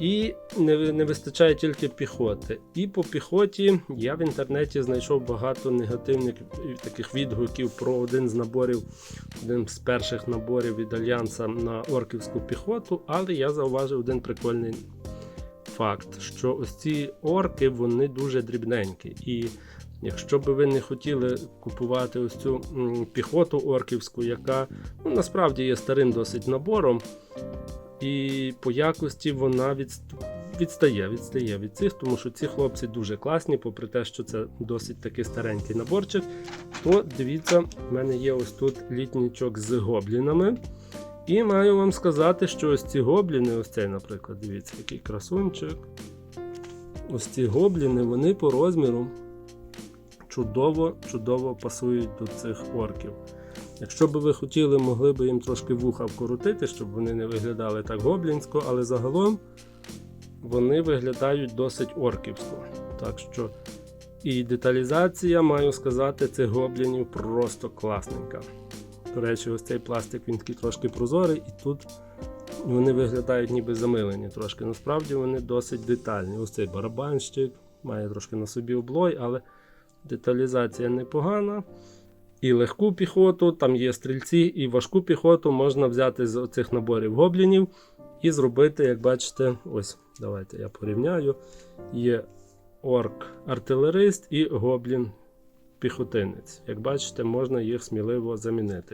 І не, не вистачає тільки піхоти. І по піхоті я в інтернеті знайшов багато негативних таких відгуків про один з наборів, один з перших наборів від Альянса на орківську піхоту, але я зауважив один прикольний факт, що ось ці орки вони дуже дрібненькі. І якщо би ви не хотіли купувати ось цю піхоту орківську, яка ну, насправді є старим досить набором, і по якості вона відст... відстає, відстає від цих, тому що ці хлопці дуже класні, попри те, що це досить такий старенький наборчик. То дивіться, в мене є ось тут літнічок з гоблінами. І маю вам сказати, що ось ці гобліни, ось цей, наприклад, дивіться, який красунчик. Ось ці гобліни, вони по розміру чудово, чудово пасують до цих орків. Якщо би ви хотіли, могли б їм трошки вуха вкоротити, щоб вони не виглядали так гоблінсько, але загалом вони виглядають досить орківсько. Так що і деталізація, маю сказати, цих гоблінів просто класненька. До речі, ось цей пластик він такий трошки прозорий, і тут вони виглядають ніби замилені трошки. Насправді вони досить детальні. Ось цей барабанщик має трошки на собі облой, але деталізація непогана. І легку піхоту, там є стрільці, і важку піхоту можна взяти з оцих наборів гоблінів і зробити, як бачите, ось, давайте я порівняю. Є орк-артилерист і гоблін піхотинець. Як бачите, можна їх сміливо замінити.